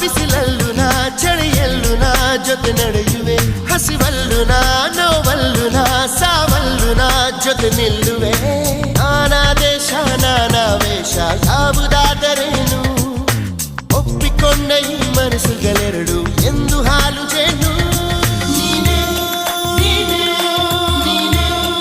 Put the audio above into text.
ಬಿಸಿಲಲ್ಲುನ ಚಳಿಯಲ್ಲುನ ಜೊತೆ ನಡೆಯುವೆ ಹಸಿವಲ್ಲುನ ನೋವಲ್ಲುನ ಸಾವಲ್ಲುನ ಜೊತೆ ನಿಲ್ಲುವೆ ನಾನಾ ದೇಶ ನಾನಾ ವೇಷ ಯಾವುದಾದರೇನು ಒಪ್ಪಿಕೊಂಡ ಈ ಮನಸ್ಸುಗಳೆರಡು